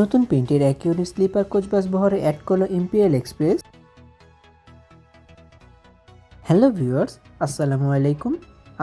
নতুন প্রিন্টের এক ইউনিট স্লিপার কোচ বাস বহরে অ্যাড করল ইম্পিরিয়াল এক্সপ্রেস। হ্যালো ভিউয়ার্স, আসসালামু আলাইকুম।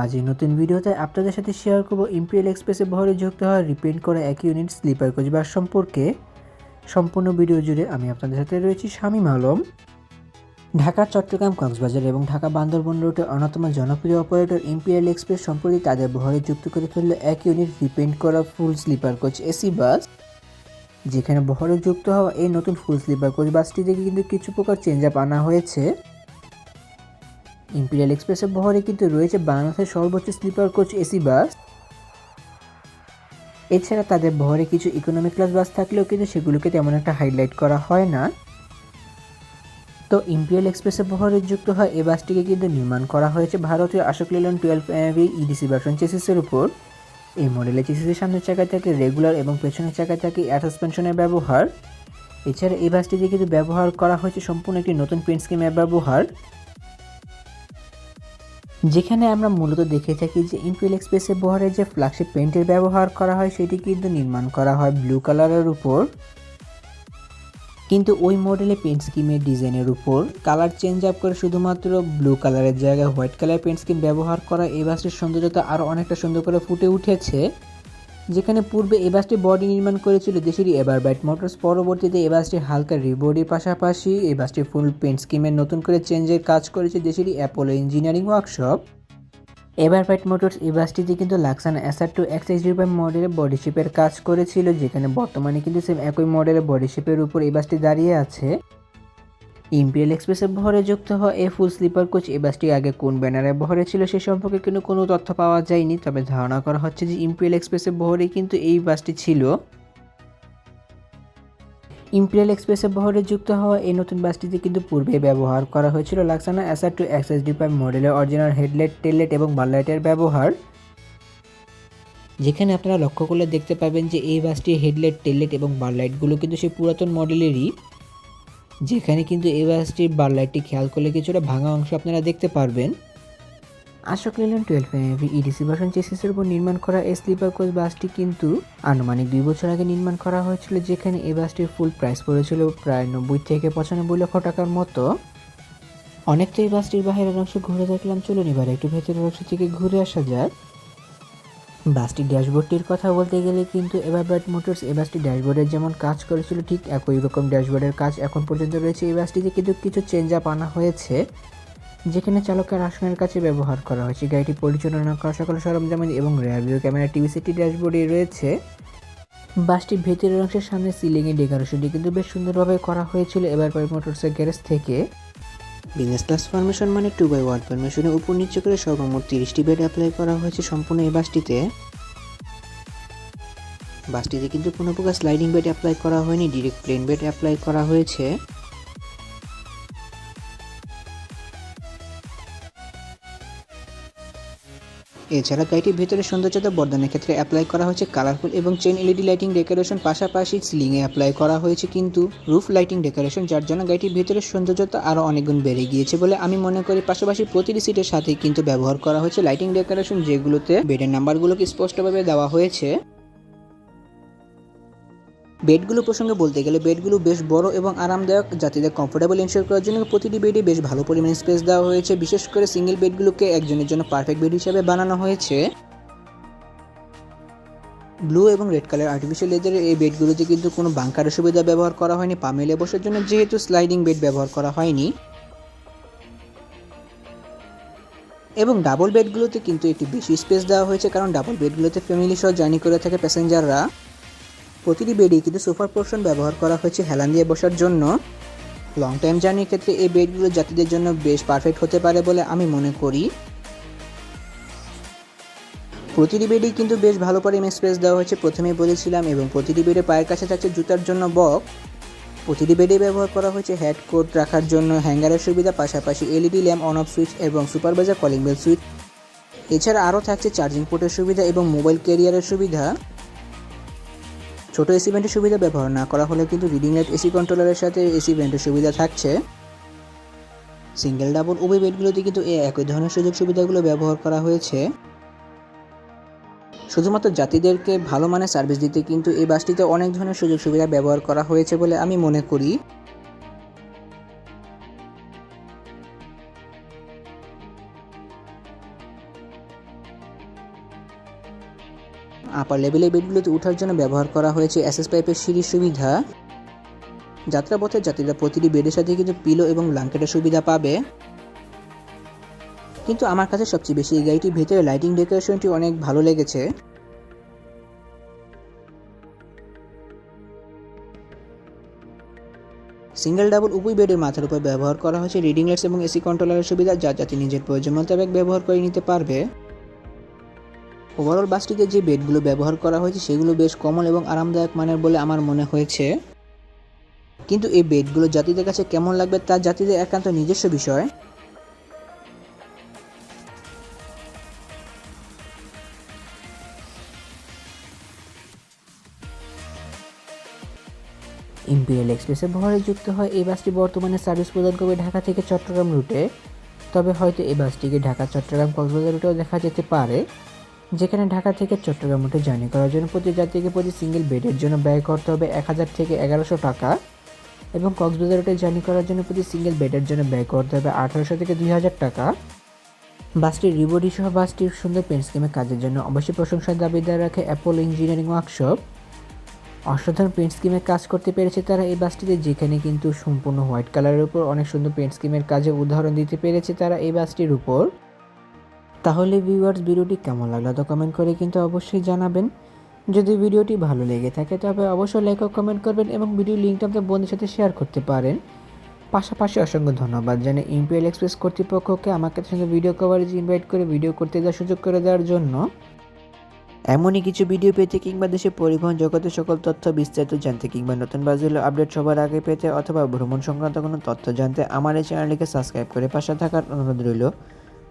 আজ এই নতুন ভিডিওতে আপনাদের সাথে শেয়ার করব ইম্পিরিয়াল এক্সপ্রেসে বহরে যুক্ত হওয়া রিপেন্ট করা এক ইউনিট স্লিপার কোচ বাস সম্পর্কে। সম্পূর্ণ ভিডিও জুড়ে আমি আপনাদের সাথে রয়েছি শামীম আলম। ঢাকা, চট্টগ্রাম, কক্সবাজার এবং ঢাকা বান্দরবন রুটের অন্যতম জনপ্রিয় অপারেটর ইম্পিরিয়াল এক্সপ্রেস সম্প্রতি তাদের বহরে যুক্ত করে ফেলল এক ইউনিট রিপেন্ট করা full sleeper coach AC bus. যেখানে বহরে যুক্ত হওয়া এই নতুন ফুল স্লিপার কোচ বাসটি থেকে কিন্তু কিছু প্রকার চেঞ্জ আপ আনা হয়েছে। ইম্পিরিয়াল এক্সপ্রেসের বহরে কিন্তু রয়েছে বাংলাদেশের সর্বোচ্চ স্লিপার কোচ এসি বাস। এছাড়া তাদের বহরে কিছু ইকোনমিক ক্লাস বাস থাকলেও কিন্তু সেগুলোকে তেমন একটা হাইলাইট করা হয় না। তো ইম্পিরিয়াল এক্সপ্রেসের বহরে যুক্ত হয় এই বাসটিকে কিন্তু নির্মাণ করা হয়েছে ভারতীয় Ashok Leyland twelve EDC version চেসিসের উপর। এই মডেলে চিসিসির সামনের চাকায় থাকে রেগুলার এবং পেছনের চাকায় থাকে এয়ার সাসপেনশনের ব্যবহার। এছাড়া এই বাসটিতে কিন্তু ব্যবহার করা হয়েছে সম্পূর্ণ একটি নতুন পেন্ট স্কিমের ব্যবহার। যেখানে আমরা মূলত দেখে থাকি যে ইম্পিল এক্সপ্রেসের বহরে যে ফ্ল্যাগশিপ পেন্টের ব্যবহার করা হয়, সেটি কিন্তু নির্মাণ করা হয় ব্লু কালারের উপর। কিন্তু ওই মডেলে পেন্ট স্কিমের ডিজাইনের উপর কালার চেঞ্জ আপ করে শুধুমাত্র ব্লু কালারের জায়গায় হোয়াইট কালার পেন্ট স্কিম ব্যবহার করা এই বাসটির সৌন্দর্যতা আরও অনেকটা সুন্দর করে ফুটে উঠেছে। যেখানে পূর্বে এ বাসটি বডি নির্মাণ করেছিল দেশেরই এবার ব্যাট মোটরস পরবর্তীতে এ বাসটি হালকা রিবডির পাশাপাশি এ বাসটি ফুল পেন্ট স্কিমের নতুন করে চেঞ্জের কাজ করেছে দেশেরই অ্যাপোলো ইঞ্জিনিয়ারিং ওয়ার্কশপ এবার ফাইট মোটরস এই বাসটিতে কিন্তু Luxan SR two X H five মডেলের বডি শেপের কাজ করেছিল, যেখানে বর্তমানে কিন্তু সেম একই মডেলের বডি শেপের উপর এই বাসটি দাঁড়িয়ে আছে। ইম্পিরিয়াল এক্সপ্রেসের বহরে যুক্ত হওয়া এই ফুল স্লিপার কোচ এই বাসটি আগে কোন ব্যানারে বহরে ছিল সে সম্পর্কে কিন্তু কোনো তথ্য পাওয়া যায়নি, তবে ধারণা করা হচ্ছে যে ইম্পিরিয়াল এক্সপ্রেসের বহরে কিন্তু এই বাসটি ছিল। ইম্পিরিয়াল এক্সপ্রেসের বহরে যুক্ত হওয়া এই নতুন বাসটিতে কিন্তু পূর্বে ব্যবহার করা হয়েছিল Luxana SR two XS D five মডেলের অরিজিনাল হেডলাইট টেললাইট এবং বারলাইটের ব্যবহার। যেখানে আপনারা লক্ষ্য করলে দেখতে পাবেন যে এই বাসটির হেডলাইট টেললাইট এবং বারলাইটগুলো কিন্তু সেই পুরাতন মডেলেরই। যেখানে কিন্তু এই বাসটির বারলাইটটি খেয়াল করলে কিছুটা ভাঙা অংশ আপনারা দেখতে পারবেন। Ashok Leyland twelve MV EDC version চেসিসের উপর নির্মাণ করা এই স্লিপার কোচ বাসটি কিন্তু আনুমানিক দুই বছর আগে নির্মাণ করা হয়েছিল, যেখানে এই বাসটির ফুল প্রাইস পড়েছিল প্রায় নব্বই থেকে পঁচানব্বই লক্ষ টাকার মতো। অনেক তো এই বাসটির বাইরের অংশ ঘুরে দেখলাম, চলুন এবার একটু ভেতরের অংশ থেকে ঘুরে আসা যাক। বাসটির ড্যাশবোর্ডটির কথা বলতে গেলে কিন্তু এবার ব্যাট মোটরস এই বাসটি ড্যাশবোর্ডের যেমন কাজ করেছিল, ঠিক একই রকম ড্যাশবোর্ডের কাজ এখন পর্যন্ত রয়েছে এই বাসটিতে, কিন্তু কিছু চেঞ্জ আপ আনা হয়েছে। যেখানে চালকের আসনের কাছে ব্যবহার করা হয়েছে। গাড়িটি পরিচালনা করা সকল সরঞ্জাম এবং রেয়ার ভিউ ক্যামেরা টিভি সিটি ড্যাশবোর্ডে রয়েছে। বাসটির ভেতরের অংশের সামনে সিলিংয়ে ডেকোরেশনটি কিন্তু বেশ সুন্দরভাবে করা হয়েছিল। এবার পাই মোটরসের গ্যারেজ থেকে বিজনেস ক্লাস ফরমেশন মানে টু বাই ওয়ান ফরমেশনের উপর নিচে করে সর্বমোট তিরিশটি বেড অ্যাপ্লাই করা হয়েছে সম্পূর্ণ এই বাসটিতে। বাসটিতে কিন্তু কোনো প্রকার স্লাইডিং বেড অ্যাপ্লাই করা হয়নি ডিরেক্ট প্লেন বেড অ্যাপ্লাই করা হয়েছে। এছাড়া গাড়িটির ভেতরে সৌন্দর্যতা বর্ধনের ক্ষেত্রে অ্যাপ্লাই করা হয়েছে কালারফুল এবং চেন এলইডি লাইটিং ডেকোরেশন পাশাপাশি সিলিংয়ে অ্যাপ্লাই করা হয়েছে কিন্তু রুফ লাইটিং ডেকোরেশন যার জন্য গাড়িটির ভেতরে সৌন্দর্যতা আরও অনেকগুণ বেড়ে গিয়েছে বলে আমি মনে করি। পাশাপাশি প্রতিটি সিটের সাথে কিন্তু ব্যবহার করা হয়েছে লাইটিং ডেকোরেশন যেগুলোতে বেডের নাম্বারগুলোকে স্পষ্টভাবে দেওয়া হয়েছে। বেডগুলো প্রসঙ্গে বলতে গেলে বেডগুলো বেশ বড় এবং আরামদায়ক। যাত্রীদের কমফোর্টেবল এনশোর করার জন্য প্রতিটি বেডে বেশ ভালো পরিমাণে স্পেস দেওয়া হয়েছে। বিশেষ করে সিঙ্গেল বেডগুলোকে একজনের জন্য পারফেক্ট বেড হিসেবে বানানো হয়েছে। ব্লু এবং রেড কালার আর্টিফিশিয়াল লেদারের এই বেডগুলোতে কিন্তু কোনো বাঙ্কারের সুবিধা ব্যবহার করা হয়নি। পা মেলে বসার জন্য যেহেতু স্লাইডিং বেড ব্যবহার করা হয়নি। এবং ডাবল বেডগুলোতে কিন্তু একটু বেশি স্পেস দেওয়া হয়েছে, কারণ ডাবল বেডগুলোতে ফ্যামিলি সহ জার্নি করে থাকে প্যাসেঞ্জাররা প্রতিটি বেডেই কিন্তু সোফার পোর্শন ব্যবহার করা হয়েছে হেলান দিয়ে বসার জন্য। লং টাইম জার্নির ক্ষেত্রে এই বেডগুলো যাত্রীদের জন্য বেশ পারফেক্ট হতে পারে বলে আমি মনে করি। প্রতিটি বেডেই কিন্তু বেশ ভালো পরিমাণ স্পেস দেওয়া হয়েছে, প্রথমেই বলেছিলাম, এবং প্রতিটি বেডে পায়ের কাছে থাকছে জুতার জন্য বক প্রতিটি বেডে ব্যবহার করা হয়েছে হেড কোট রাখার জন্য হ্যাঙ্গারের সুবিধা, পাশাপাশি LED lamp on off switch এবং সুপারভাইজার কলিং বেল সুইচ এছাড়া আরও থাকছে চার্জিং পোর্টের সুবিধা এবং মোবাইল ক্যারিয়ারের সুবিধা। ছোট এসি ভেন্টের সুবিধা ব্যবহার না করা হলে কিন্তু রিডিং লাইট এসি কন্ট্রোলারের সাথে এসি ভেন্টের সুবিধা থাকছে। সিঙ্গেল ডাবল উভয় বেডগুলোতে কিন্তু এই একই ধরনের সুযোগ সুবিধাগুলো ব্যবহার করা হয়েছে। শুধুমাত্র যাত্রীদেরকে ভালো মানের সার্ভিস দিতে কিন্তু এই বাসটিতে অনেক ধরনের সুযোগ সুবিধা ব্যবহার করা হয়েছে বলে আমি মনে করি। আপার লেভেলের বেডগুলোতে ওঠার জন্য ব্যবহার করা হয়েছে এসএস পাইপের সিঁড়ির সুবিধা। যাত্রাপথে যাত্রীরা প্রতিটি বেডের সাথে কিন্তু পিলো এবং ব্ল্যাঙ্কেটের সুবিধা পাবে। কিন্তু আমার কাছে সবচেয়ে বেশি এই গাড়িটির ভেতরে লাইটিং ডেকোরেশনটি অনেক ভালো লেগেছে। সিঙ্গেল ডাবল উভয় বেডের মাথার উপর ব্যবহার করা হয়েছে রিডিং লাইটস এবং এসি কন্ট্রোলারের সুবিধা, যা যাতে নিজের প্রয়োজন মোতাবেক ব্যবহার করে নিতে পারবে। ওভারঅল বাসটিতে যে বেডগুলো ব্যবহার করা হয়েছে সেগুলো বেশ কমন এবং আরামদায়ক মানের বলে আমার মনে হয়েছে। কিন্তু এই বেডগুলো যাত্রীদের কাছে কেমন লাগবে তা যাত্রীদের একান্ত নিজস্ব বিষয়। ইম্পিরিয়াল এক্সপ্রেসের ভরে যুক্ত হয় এই বাসটি বর্তমানে সার্ভিস প্রদান করবে ঢাকা থেকে চট্টগ্রাম রুটে তবে হয়তো এই বাসটিকে ঢাকা চট্টগ্রাম কক্সবাজার রুটেও দেখা যেতে পারে। যেখানে ঢাকা থেকে চট্টগ্রাম রুটে জার্নি করার জন্য প্রতি যাত্রীকে প্রতি সিঙ্গেল বেডের জন্য ব্যয় করতে হবে এক হাজার থেকে এগারোশো টাকা এবং কক্সবাজার রুটে জার্নি করার জন্য প্রতি সিঙ্গেল বেডের জন্য ব্যয় করতে হবে আঠারোশো থেকে দুই হাজার টাকা। বাসটির রিবডি সহ বাসটির সুন্দর পেন স্কিমের কাজের জন্য অবশ্যই প্রশংসার দাবিদার রাখে অ্যাপল ইঞ্জিনিয়ারিং ওয়ার্কশপ অসাধারণ পেন্ট স্কিমের কাজ করতে পেরেছে তারা এই বাসটিতে, যেখানে কিন্তু সম্পূর্ণ হোয়াইট কালারের উপর অনেক সুন্দর পেন্ট স্কিমের কাজে উদাহরণ দিতে পেরেছে তারা এই বাসটির উপর। তাহলে ভিউয়ার্স ভিডিওটি কেমন লাগল তো কমেন্ট করে কিন্তু অবশ্যই জানাবেন। যদি ভিডিওটি ভালো লেগে থাকে তবে অবশ্যই লাইক ও কমেন্ট করবেন এবং ভিডিও লিঙ্কটা আপনার বন্ধুদের সাথে শেয়ার করতে পারেন। পাশাপাশি অসংখ্য ধন্যবাদ। জানাই ইম্পিরিয়াল এক্সপ্রেস কর্তৃপক্ষকে আমাকে সঙ্গে ভিডিও কভারেজ ইনভাইট করে ভিডিও করতে দেওয়ার সুযোগ করে দেওয়ার জন্য। এমনই কিছু ভিডিও পেতে কিংবা দেশের পরিবহন জগতের সকল তথ্য বিস্তারিত জানতে কিংবা নতুন বাজগুলো আপডেট সবার আগে পেতে অথবা ভ্রমণ সংক্রান্ত কোনো তথ্য জানতে আমার এই চ্যানেলটিকে সাবস্ক্রাইব করে পাশে থাকার অনুরোধ রইল।